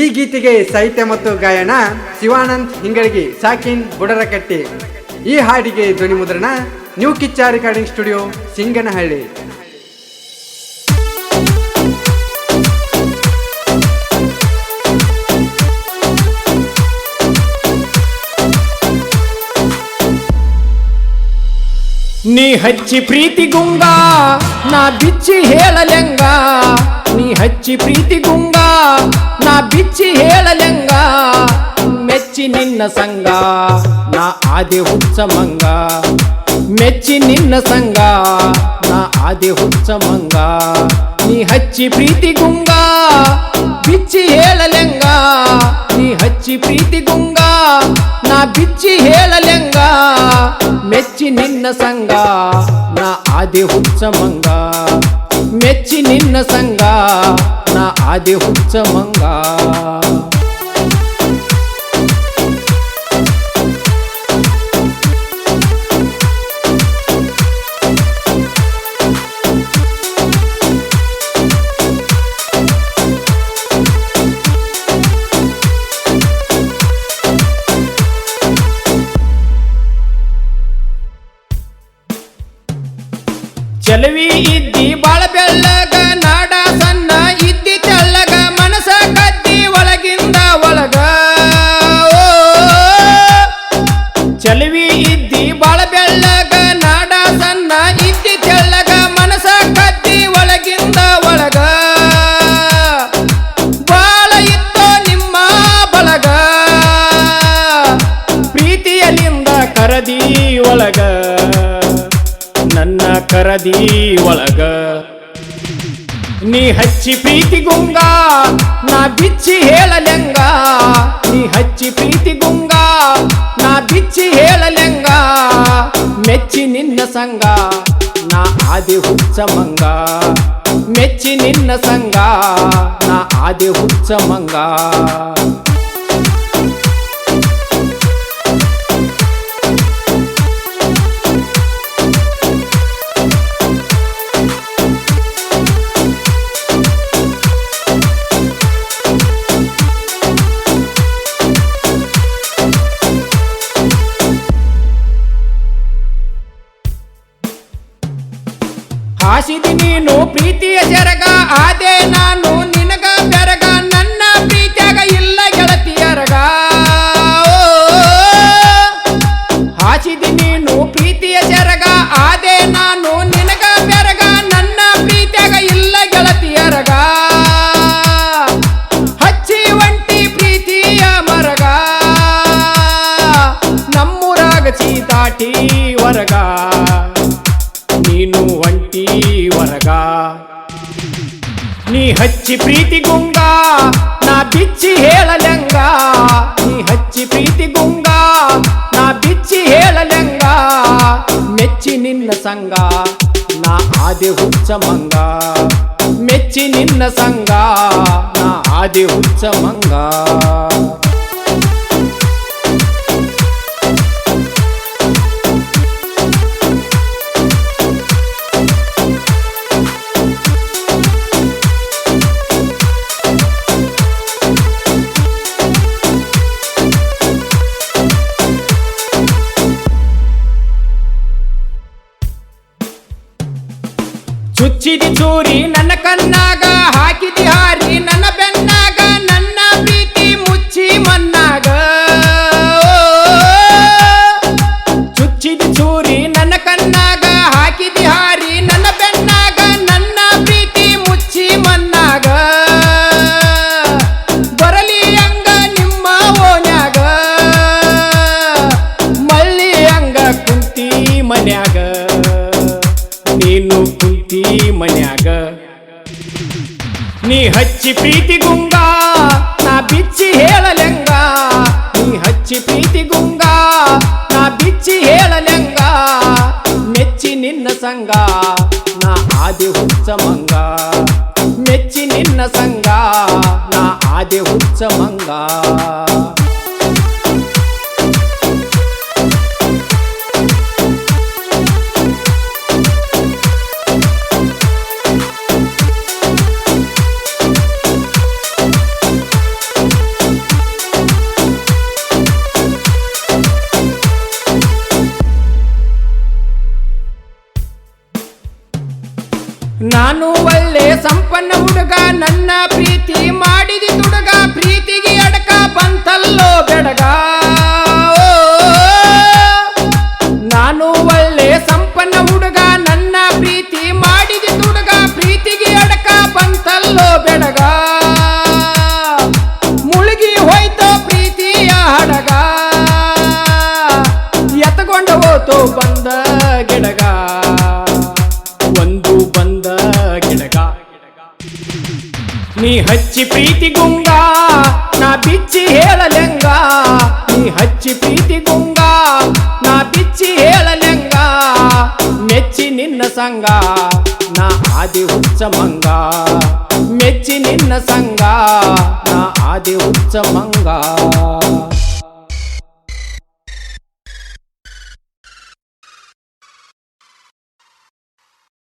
ಈ ಗೀತೆಗೆ ಸಾಹಿತ್ಯ ಮತ್ತು ಗಾಯನ ಶಿವಾನಂದ್ ಹಿಂಗಳಗಿ, ಸಾಕಿನ್, ಬುಡರಕಟ್ಟಿ. ಈ ಹಾಡಿಗೆ ಧ್ವನಿ ಮುದ್ರಣ new Kichcha recording studio Singanahalli. ನೀ ಹಚ್ಚಿ ಪ್ರೀತಿ ಗುಂಗ ನಾ ಬಿಚ್ಚಿ ಹೇಳಲೆಂಗ ನೀ ಹಚ್ಚಿ ಪ್ರೀತಿ ಗುಂಗ ನಾ ಬಿಚ್ಚಿ ಹೇಳಲೆಂಗ ಮೆಚ್ಚಿ ನಿನ್ನ ಸಂಗ ನಾ ಆದಿ ಹುಚ್ಚ ಮಂಗ ಮೆಚ್ಚಿ ನಿನ್ನ ಸಂಗ ನಾ ಆದಿ ಹುಚ್ಚ ಮಂಗ ನೀ ಹಚ್ಚಿ ಪ್ರೀತಿ ಗುಂಗ ಬಿಚ್ಚಿ ಹೇಳಲೆಂಗ ನೀ ಹಚ್ಚಿ ಪ್ರೀತಿ ಮೆಚ್ಚಿ ನಿನ್ನ ಸಂಗ ನಾ ಆದಿ ಹುಚ್ಚ ಮಂಗ. ಮೆಚ್ಚಿ ನಿನ್ನ ಸಂಗ ನಾ ಆದಿ ಹುಚ್ಚ ಮಂಗ. ಚಲವಿ ಇದ್ದಿ ಕರದಿ ಒಳಗ ನೀ ಹಚ್ಚಿ ಪ್ರೀತಿ ಗುಂಗ ನಾ ಬಿಚ್ಚಿ ಹೇಳಲೆಂಗ ನೀ ಹಚ್ಚಿ ಪ್ರೀತಿ ಗುಂಗ ನಾ ಬಿಚ್ಚಿ ಹೇಳಲೆಂಗ ಮೆಚ್ಚಿ ನಿನ್ನ ಸಂಗ ನಾ ಆದಿ ಹುಚ್ಚ ಮಂಗ ಮೆಚ್ಚಿ ನಿನ್ನ ಸಂಗ ನಾ ಆದಿ ಹುಚ್ಚ ಮಂಗ ಚೀತಾಟಿ ಹೊರಗ ನೀನು ಒಂಟಿ ಹೊರಗ ನೀ ಹಚ್ಚಿ ಪ್ರೀತಿ ಗುಂಗ ನಾ ಬಿಚ್ಚಿ ಹೇಳಲೆಂಗ ನೀ ಹಚ್ಚಿ ಪ್ರೀತಿ ಗುಂಗ ನಾ ಬಿಚ್ಚಿ ಹೇಳಲೆಂಗ ಮೆಚ್ಚಿ ನಿನ್ನ ಸಂಗ ನಾ ಆದಿ ಹುಚ್ಚ ಮಂಗ ಮೆಚ್ಚಿ ನಿನ್ನ ಸಂಗ ನಾ ಆದಿ ಹುಚ್ಚ ಮಂಗ ಚುಚ್ಚಿದಿ ಚೂರಿ ನನ್ನ ಕಣ್ಣಾಗ ಮನ್ಯಾಗ ನೀ ಹಚ್ಚಿ ಪ್ರೀತಿ ಗುಂಗ ನಾ ಬಿಚ್ಚಿ ಹೇಳಲೆಂಗ ನೀ ಹಚ್ಚಿ ಪ್ರೀತಿ ಗುಂಗ ನಾ ಬಿಚ್ಚಿ ಹೇಳಲೆಂಗ ಮೆಚ್ಚಿ ನಿನ್ನ ಸಂಗ ನಾ ಆದಿ ಹುಚ್ಚ ಮಂಗ ಮೆಚ್ಚಿ ನಿನ್ನ ಸಂಗ ನಾ ಆದಿ ಹುಚ್ಚ ಮಂಗ ನಾನು ಒಳ್ಳೆ ಸಂಪನ್ನ ಹುಡುಗ, ನನ್ನ ಪ್ರೀತಿ ಮಾಡಿದಿ ತುಡುಗ, ಪ್ರೀತಿಗೆ ಅಡಕ ಬಂತಲ್ಲೋ ಬೆಡಗ. ನಾನು ಒಳ್ಳೆ ಸಂಪನ್ನ ಹುಡುಗ, ನನ್ನ ಪ್ರೀತಿ ಮಾಡಿದಿ ತುಡುಗ, ಪ್ರೀತಿಗೆ ಅಡಕ ಬಂತಲ್ಲೋ ಬೆಡಗ. ಮುಳುಗಿ ಹೋಯ್ತೋ ಪ್ರೀತಿಯ ಹಡಗ. ಎತ್ಕೊಂಡು ಹೋತೋ ಬಂದ ಗಿಡಗ. ನೀ ಹಚ್ಚಿ ಪ್ರೀತಿ ಗುಂಗ ನಾ ಬಿಚ್ಚಿ ಹೇಳಲೆಂಗ ನೀ ಹಚ್ಚಿ ಪ್ರೀತಿ ಗುಂಗ ನಾ ಬಿಚ್ಚಿ ಹೇಳಲೆಂಗ ಮೆಚ್ಚಿ ನಿನ್ನ ಸಂಗ ನಾ ಆದಿ ಹುಚ್ಚ ಮಂಗ ಮೆಚ್ಚಿ ನಿನ್ನ ಸಂಗ ನಾ ಆದಿ ಹುಚ್ಚ ಮಂಗ